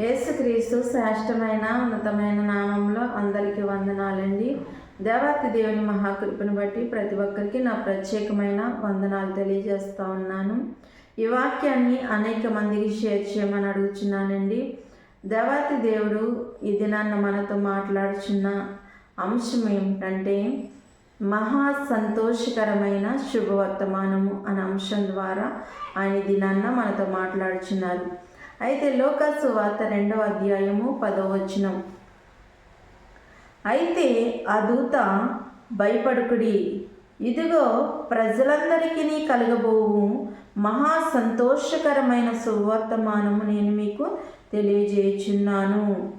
యేసుక్రీస్తు శ్రేష్టమైన ఉన్నతమైన నామంలో అందరికీ వందనాలండి. దేవాతి దేవుని మహాకృపను బట్టి ప్రతి ఒక్కరికి నా ప్రత్యేకమైన వందనాలు తెలియజేస్తూ ఉన్నాను. ఈ వాక్యాన్ని అనేక మందికి షేర్ చేయమని అడుగుచున్నానండి. దేవాతి దేవుడు ఈ దినాన్న మనతో మాట్లాడుచున్న అంశం ఏమిటంటే మహా సంతోషకరమైన శుభవర్తమానము అనే అంశం ద్వారా ఆయన దినాన్న మనతో మాట్లాడుచున్నారు. అయితే లోకాసు వార్త రెండవ అధ్యాయము పదవచనం అయితే ఆ దూత భయపడుకుడి ఇదిగో ప్రజలందరికీ కలగబోవు మహా సంతోషకరమైన సువర్తమానము నేను మీకు తెలియజేయుచున్నాను.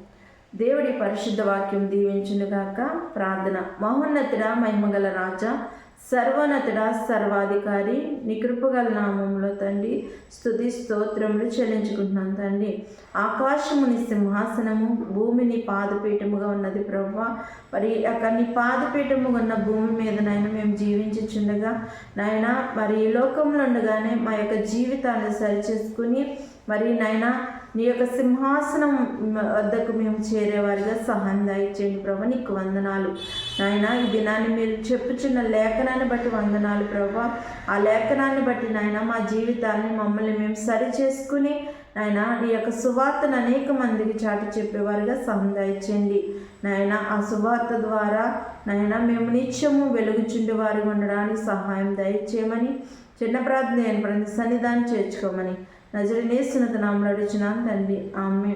దేవుడి పరిశుద్ధ వాక్యం దీవించునుగాక ప్రార్థన. మహోన్నతుడ మహిమగల రాజా సర్వోన్నతుడ సర్వాధికారి నికృపగల నామంలో తండ్రి స్థుతి స్తోత్రములు చెల్లించుకుంటున్నాను తండ్రి. ఆకాశముని సింహాసనము భూమిని పాదపీఠముగా ఉన్నది ప్రభు మరి అక్కడ నీ పాదపీఠముగా ఉన్న భూమి మీద నాయన మేము జీవించుచుండగా నాయన మరి ఈ లోకంలో ఉండగానే మా యొక్క జీవితాన్ని సరిచేసుకుని మరి నాయన నీ యొక్క సింహాసనం వద్దకు మేము చేరేవారిగా సహాయం దయచేయండి ప్రభా నీకు వందనాలు. నాయన ఈ దినాన్ని మీరు చెప్పుచున్న లేఖనాన్ని బట్టి వందనాలు ప్రభా. ఆ లేఖనాన్ని బట్టి నాయన మా జీవితాన్ని మమ్మల్ని మేము సరి చేసుకుని నాయన నీ యొక్క సువార్తను అనేక మందికి చాటి చెప్పేవారుగా సహాయం దయచేయండి నాయన ఆ సువార్త ద్వారా నాయన మేము నిత్యము వెలుగుచుండే వారి ఉండడానికి సహాయం దయచేయమని చిన్న ప్రార్థన ఏర్పడింది సన్నిధానం చేర్చుకోమని నజరనేస్తున్నత నామలు అడుచున్నాను తండ్రి. ఆమె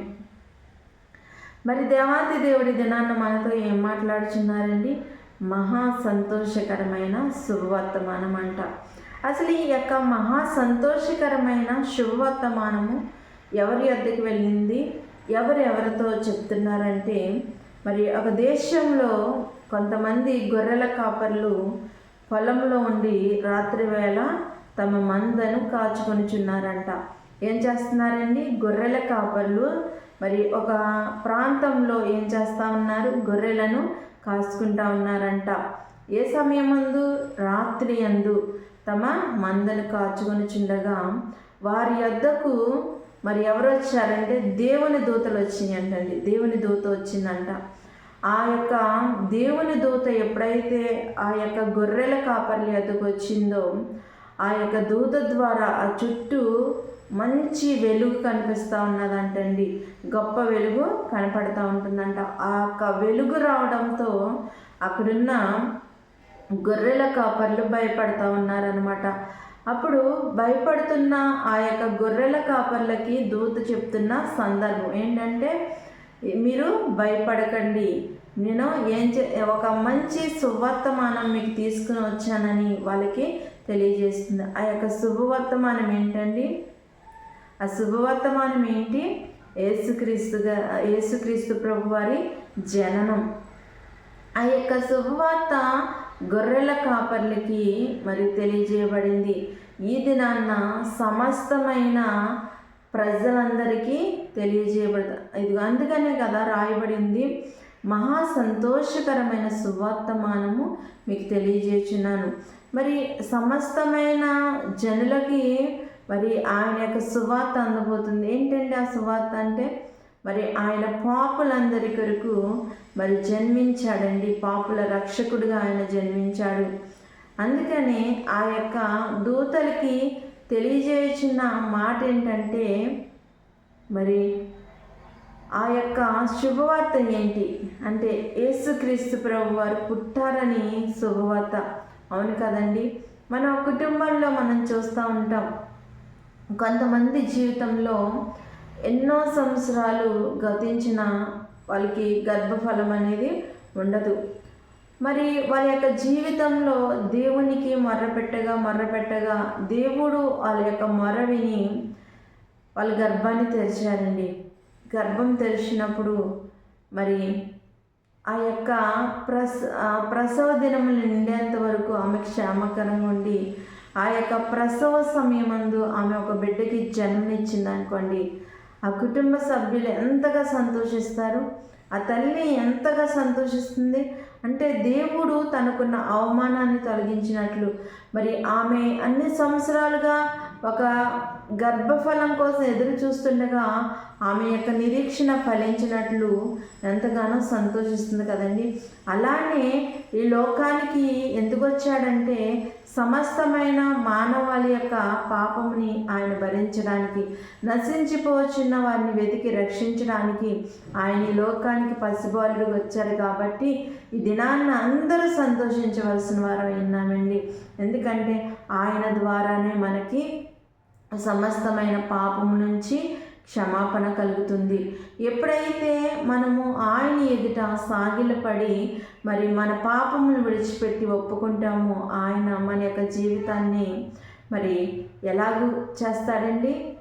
మరి దేవాతి దేవుడి దినాన్న మనతో ఏం మాట్లాడుచున్నారండి? మహా సంతోషకరమైన శుభవర్తమానం అంట అసలు ఈ యొక్క మహా సంతోషకరమైన శుభవర్తమానము ఎవరి వద్దకు వెళ్ళింది? ఎవరు ఎవరితో చెప్తున్నారంటే మరి ఒక దేశంలో కొంతమంది గొర్రెల కాపర్లు పొలంలో ఉండి రాత్రి వేళ తమ మందను కాచుకొనిచున్నారంట. ఏం చేస్తున్నారండి? గొర్రెల కాపర్లు. మరి ఒక ప్రాంతంలో ఏం చేస్తూ ఉన్నారు? గొర్రెలను కాసుకుంటా ఉన్నారంట. ఏ సమయం అందు రాత్రి అందు తమ మందను కాచుకొని చుండగా వారి వద్దకు మరి ఎవరు వచ్చారంటే దేవుని దూతలు వచ్చినాయంటండి. దేవుని దూత వచ్చిందంట. ఆ యొక్క దేవుని దూత ఎప్పుడైతే ఆ యొక్క గొర్రెల కాపర్ల వద్దకు వచ్చిందో ఆ యొక్క దూత ద్వారా ఆ చుట్టూ మంచి వెలుగు కనిపిస్తూ ఉన్నదంటండి. గొప్ప వెలుగు కనపడతా ఉంటుందంట. ఆ యొక్క వెలుగు రావడంతో అక్కడున్న గొర్రెల కాపర్లు భయపడతా ఉన్నారనమాట అప్పుడు భయపడుతున్న ఆ యొక్క గొర్రెల కాపర్లకి దూత చెప్తున్న సందర్భం ఏంటంటే మీరు భయపడకండి. నేను ఏం చే ఒక మంచి సువర్తమానం మీకు తీసుకుని వచ్చానని వాళ్ళకి తెలియజేస్తుంది. ఆ యొక్క శుభవర్తమానం ఏంటండి? ఆ శుభవర్తమానం ఏంటి? యేసుక్రీస్తుగా యేసుక్రీస్తు ప్రభు వారి జననం. ఆ యొక్క శుభవార్త గొర్రెల కాపర్లకి మరి తెలియజేయబడింది. ఈ దినాన్న సమస్తమైన ప్రజలందరికీ తెలియజేయబడదు ఇది అందుకనే కదా రాయబడింది. మహా సంతోషకరమైన సువర్తమానము మీకు తెలియజేస్తున్నాను మరి సమస్తమైన జనులకి మరి ఆయన యొక్క సువార్త అందబోతుంది. ఏంటంటే ఆ సువార్త అంటే మరి ఆయన పాపులందరి కొరకు మరి జన్మించాడండి. పాపుల రక్షకుడిగా ఆయన జన్మించాడు. అందుకని ఆ యొక్క దూతలకి తెలియజేసిన మాట ఏంటంటే మరి ఆ యొక్క శుభవార్త ఏంటి? అంటే యేసుక్రీస్తు ప్రభు వారు పుట్టారని శుభవార్త. అవును కదండి? మన కుటుంబంలో మనం చూస్తూ ఉంటాం. కొంతమంది జీవితంలో ఎన్నో సంవత్సరాలు గతించిన వాళ్ళకి గర్భఫలం అనేది ఉండదు. మరి వాళ్ళ యొక్క జీవితంలో దేవునికి మర్రపెట్టగా మర్రపెట్టగా దేవుడు వాళ్ళ యొక్క మొర విని వాళ్ళ గర్భాన్ని తెరిచారండి. గర్భం తెరిచినప్పుడు మరి ఆ యొక్క ప్రస ప్రసవ దినములు నిండేంత వరకు ఆమె క్షేమకరంగా ఉండి ఆ యొక్క ప్రసవ సమయమందు ఆమె ఒక బిడ్డకి జన్మనిచ్చింది అనుకోండి ఆ కుటుంబ సభ్యులు ఎంతగా సంతోషిస్తారు? ఆ తల్లి ఎంతగా సంతోషిస్తుంది? అంటే దేవుడు తనకున్న అవమానాన్ని తొలగించినట్లు. మరి ఆమె అన్ని సంవత్సరాలుగా ఒక గర్భఫలం కోసం ఎదురు చూస్తుండగా ఆమె యొక్క నిరీక్షణ ఫలించినట్లు ఎంతగానో సంతోషిస్తుంది కదండి. అలానే ఈ లోకానికి ఎందుకు వచ్చాడంటే సమస్తమైన మానవాళి యొక్క పాపముని ఆయన భరించడానికి నశించిపోవచ్చున్న వారిని వెతికి రక్షించడానికి ఆయన ఈ లోకానికి పసిబాలుడు వచ్చారు కాబట్టి ఈ దినాన్ని అందరూ సంతోషించవలసిన వారు విన్నామండి ఎందుకంటే ఆయన ద్వారానే మనకి సమస్తమైన పాపం నుంచి క్షమాపణ కలుగుతుంది. ఎప్పుడైతే మనము ఆయన ఎదుట సాగిలపడి మరి మన పాపమును విడిచిపెట్టి ఒప్పుకుంటామో ఆయన మన యొక్క జీవితాన్ని మరి ఎలాగూ చేస్తాడండి?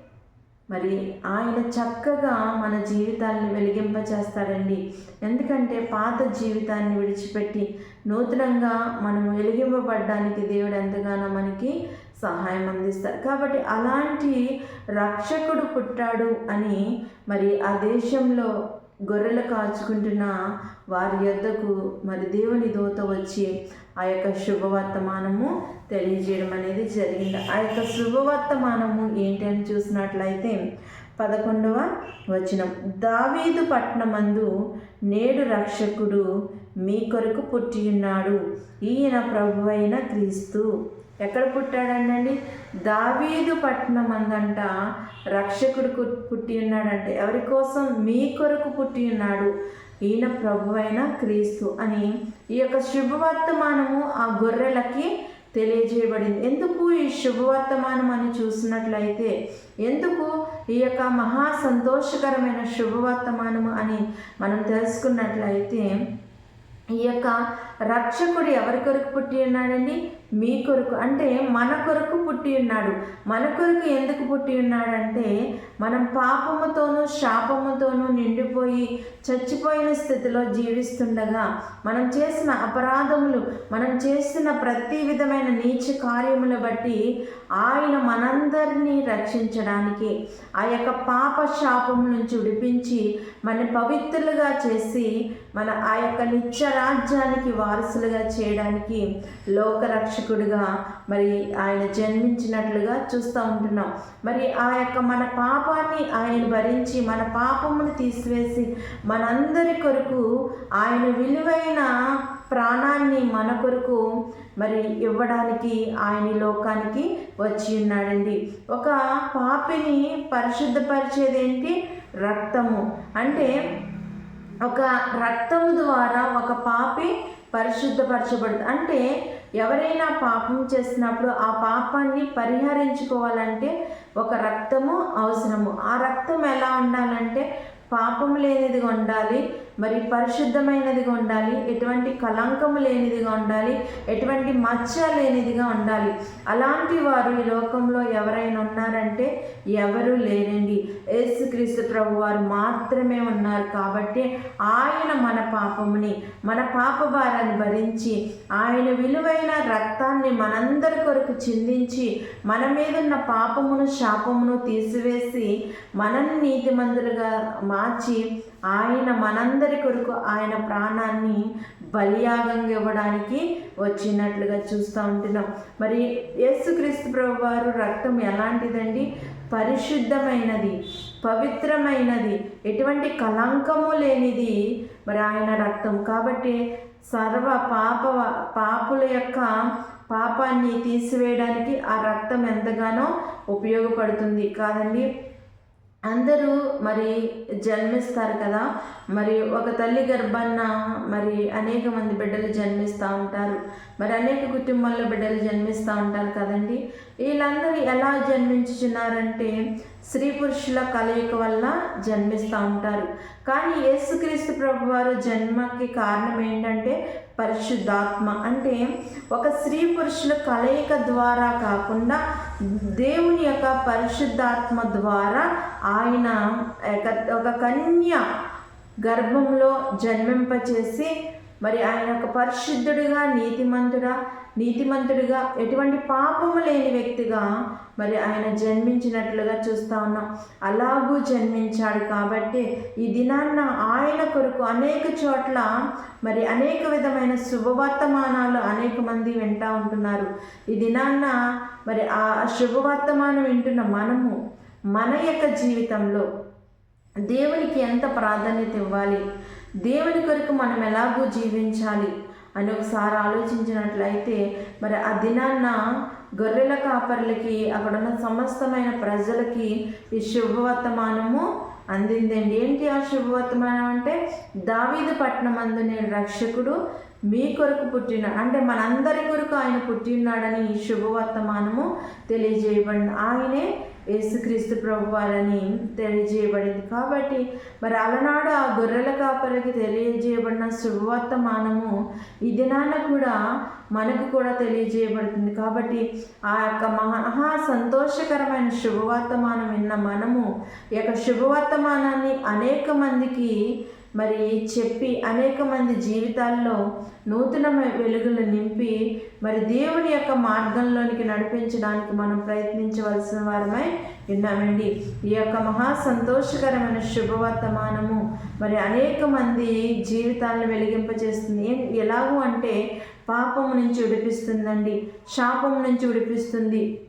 మరి ఆయన చక్కగా మన జీవితాన్ని వెలిగింపచేస్తాడండి. ఎందుకంటే పాత జీవితాన్ని విడిచిపెట్టి నూతనంగా మనం వెలిగింపబడడానికి దేవుడు ఎంతగానో మనకి సహాయం అందిస్తారు కాబట్టి అలాంటి రక్షకుడు పుట్టాడు అని మరి ఆ దేశంలో గొర్రెలు కాచుకుంటున్న వారి యొద్దకు మరి దేవుని దూత వచ్చి ఆ యొక్క శుభవర్తమానము తెలియజేయడం అనేది జరిగింది. ఆ యొక్క శుభవర్తమానము ఏంటి అని చూసినట్లయితే పదకొండవ వచనం. దావీదు పట్టణమందు నేడు రక్షకుడు మీ కొరకు పుట్టి ఉన్నాడు. ఈయన ప్రభు అయిన క్రీస్తు. ఎక్కడ పుట్టాడండి దావీదు పట్టణం అందంట రక్షకుడు కు- పుట్టి ఉన్నాడంటే ఎవరి కోసం? మీ కొరకు పుట్టి ఉన్నాడు. ఈయన ప్రభు అయిన క్రీస్తు అని ఈ యొక్క శుభవర్తమానము ఆ గొర్రెలకి తెలియజేయబడింది. ఎందుకు ఈ శుభవర్తమానం అని చూసినట్లయితే ఎందుకు ఈ యొక్క మహా సంతోషకరమైన శుభవర్తమానము అని మనం తెలుసుకున్నట్లయితే ఈ యొక్క రక్షకుడు ఎవరి కొరకు పుట్టి ఉన్నాడండి? మీ కొరకు అంటే మన కొరకు పుట్టి ఉన్నాడు. మన కొరకు ఎందుకు పుట్టి ఉన్నాడంటే మనం పాపముతోనూ శాపముతోనూ నిండిపోయి చచ్చిపోయిన స్థితిలో జీవిస్తుండగా మనం చేసిన అపరాధములు మనం చేసిన ప్రతి విధమైన నీచ కార్యములు బట్టి ఆయన మనందరినీ రక్షించడానికి ఆ యొక్క పాప శాపం నుంచి విడిపించి మన పవిత్రులుగా చేసి మన ఆ యొక్క నిత్య రాజ్యానికి వారసులుగా చేయడానికి లోక రక్షకుడిగా మరి ఆయన జన్మించినట్లుగా చూస్తూ ఉంటున్నాం. మరి ఆ యొక్క మన పాపాన్ని ఆయన భరించి మన పాపమును తీసివేసి మనందరి కొరకు ఆయన విలువైన ప్రాణాన్ని మన కొరకు మరి ఇవ్వడానికి ఆయన లోకానికి వచ్చి ఉన్నాడండి. ఒక పాపిని పరిశుద్ధపరిచేది ఏంటి? రక్తము. అంటే ఒక రక్తము ద్వారా ఒక పాపి పరిశుద్ధపరచబడుతుంది. అంటే ఎవరైనా పాపం చేసినప్పుడు ఆ పాపాన్ని పరిహరించుకోవాలంటే ఒక రక్తము అవసరము. ఆ రక్తం ఎలా ఉండాలంటే పాపం లేనిదిగా ఉండాలి. మరి పరిశుద్ధమైనదిగా ఉండాలి ఎటువంటి కలంకము లేనిదిగా ఉండాలి ఎటువంటి మచ్చ లేనిదిగా ఉండాలి. అలాంటి వారు ఈ లోకంలో ఎవరైనా ఉన్నారంటే ఎవరు లేరండి. యేసుక్రీస్తు ప్రభు వారు మాత్రమే ఉన్నారు కాబట్టి ఆయన మన పాపముని మన పాప భారాన్ని భరించి ఆయన విలువైన రక్తాన్ని మనందరి కొరకు చిందించి మన మీదున్న పాపమును శాపమును తీసివేసి మనల్ని నీతిమంతులుగా మార్చి ఆయన మనందరి కొరకు ఆయన ప్రాణాన్ని బలియాగంగా ఇవ్వడానికి వచ్చినట్లుగా చూస్తూ ఉంటున్నాం. మరి యేసుక్రీస్తు ప్రభు వారు రక్తం ఎలాంటిదండి? పరిశుద్ధమైనది పవిత్రమైనది ఎటువంటి కలంకము లేనిది మరి ఆయన రక్తం. కాబట్టి సర్వ పాప పాపుల యొక్క పాపాన్ని తీసివేయడానికి ఆ రక్తం ఎంతగానో ఉపయోగపడుతుంది. కాదండి అందరూ మరి జన్మిస్తారు కదా. మరి ఒక తల్లి గర్భాన్న మరి అనేక మంది బిడ్డలు జన్మిస్తూ ఉంటారు. మరి అనేక కుటుంబాల్లో బిడ్డలు జన్మిస్తూ ఉంటారు కదండి. వీళ్ళందరూ ఎలా జన్మించుచున్నారంటే స్త్రీ పురుషుల కలయిక వల్ల జన్మిస్తూ ఉంటారు. కానీ యేసుక్రీస్తు ప్రభు వారు జన్మకి కారణం ఏంటంటే పరిశుద్ధాత్మ అంటే ఒక స్త్రీ పురుషుల కలయిక ద్వారా కాకుండా దేవుని యొక్క పరిశుద్ధాత్మ ద్వారా ఆయన ఒక- కన్య గర్భంలో జన్మింపచేసి మరి ఆయన ఒక పరిశుద్ధుడిగా నీతిమంతుడా నీతిమంతుడిగా ఎటువంటి పాపము లేని వ్యక్తిగా మరి ఆయన జన్మించినట్లుగా చూస్తా ఉన్నాం. అలాగూ జన్మించాడు కాబట్టి ఈ దినాన్న ఆయన కొరకు అనేక చోట్ల మరి అనేక విధమైన శుభవర్తమానాలు అనేక మంది వింటూ ఉంటున్నారు. ఈ దినాన్న మరి ఆ శుభవర్తమానం వింటున్న మనము మన యొక్క జీవితంలో దేవునికి ఎంత ప్రాధాన్యత ఇవ్వాలి? దేవుని కొరకు మనం ఎలాగో జీవించాలి అని ఒకసారి ఆలోచించినట్లయితే మరి ఆ దినాన్న గొర్రెల కాపర్లకి అక్కడున్న సమస్తమైన ప్రజలకి ఈ శుభవర్తమానము అందిందండి. ఏంటి ఆ శుభవర్తమానం అంటే దావీదు పట్నం అందు నేను రక్షకుడు మీ కొరకు పుట్టిన అంటే మనందరి కొరకు ఆయన పుట్టినాడని ఈ శుభవర్తమానము తెలియజేయబడింది ఆయనే యేసుక్రీస్తు ప్రభు వారని తెలియజేయబడింది. కాబట్టి మరి అలనాడు ఆ గొర్రెల కాపరికి తెలియజేయబడిన శుభవర్తమానము ఈ దినాన కూడా మనకు కూడా తెలియజేయబడుతుంది. కాబట్టి ఆ యొక్క మహా సంతోషకరమైన శుభవర్తమానం విన్న మనము ఈ యొక్క శుభవర్తమానాన్ని అనేక మందికి మరి చెప్పి అనేక మంది జీవితాల్లో నూతన వెలుగులు నింపి మరి దేవుని యొక్క మార్గంలోనికి నడిపించడానికి మనం ప్రయత్నించవలసిన వారమై విన్నామండి ఈ యొక్క మహా సంతోషకరమైన శుభవర్తమానము మరి అనేక మంది జీవితాలను వెలిగింపజేస్తుంది. ఎలాగూ అంటే పాపము నుంచి విడిపిస్తుందండి. శాపం నుంచి విడిపిస్తుంది.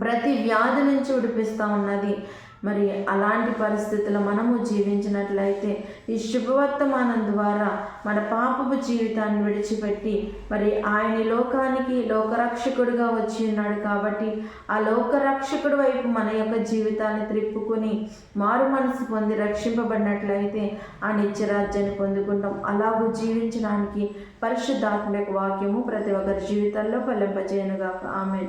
ప్రతి వ్యాధి నుంచి విడిపిస్తూ ఉన్నది. మరి అలాంటి పరిస్థితులు మనము జీవించినట్లయితే ఈ శుభవర్తమానం ద్వారా మన పాపపు జీవితాన్ని విడిచిపెట్టి మరి ఆయన లోకానికి లోకరక్షకుడిగా వచ్చి ఉన్నాడు కాబట్టి ఆ లోకరక్షకుడి వైపు మన యొక్క జీవితాన్ని త్రిప్పుకొని మారు మనసు పొంది రక్షింపబడినట్లయితే ఆ నిత్యరాజ్యాన్ని పొందుకుంటాం. అలాగూ జీవించడానికి పరిశుద్ధాత్మ యొక్క వాక్యము ప్రతి ఒక్కరి జీవితాల్లో ఫలింపజేయనుగాక ఆమె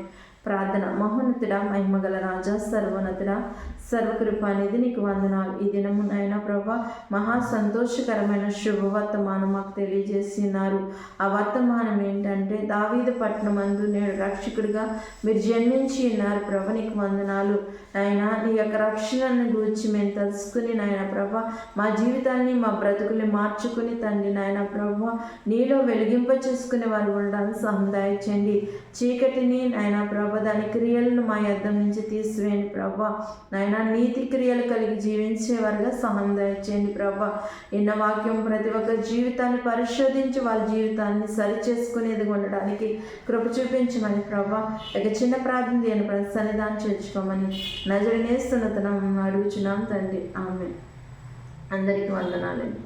ప్రార్థన. మహోన్నతుడ మహిమగల రాజా సర్వోన్నతుడ సర్వకృపానిధి నీకు వందనాలు. ఈ దినము నాయన ప్రభా మహా సంతోషకరమైన శుభవర్తమానం మాకు తెలియజేసినారు. ఆ వర్తమానం ఏంటంటే దావీదు పట్టణం అందు నేడు రక్షకుడిగా మీరు జన్మించి ఉన్నారు ప్రభ నీకు వందనాలు. నాయన నీ యొక్క రక్షణను గురించి మేము తెలుసుకుని నాయన ప్రభ మా జీవితాన్ని మా బ్రతుకుని మార్చుకుని తండ్రి నాయన ప్రభ నీలో వెలిగింప చేసుకునే వారు ఉండడానికి సముదాయించండి చీకటిని నాయన ప్రభ దాని క్రియలను మా యుద్ధం నుంచి తీసివేయండి ప్రభా. నాయన నీతి క్రియలు కలిగి జీవించేవారుగా సహనం దయచేయండి ప్రభా. ఎన్న వాక్యం ప్రతి ఒక్క జీవితాన్ని పరిశోధించి వాళ్ళ జీవితాన్ని సరిచేసుకునేది ఉండడానికి కృప చూపించమని ప్రభా. ఇక చిన్న ప్రార్థన దేని ప్రతి సన్నిధానం చేర్చుకోమని నజరనేస్తున్న తనం అడుగుచున్నాం తండ్రి. ఆమె అందరికీ వందనాలండి.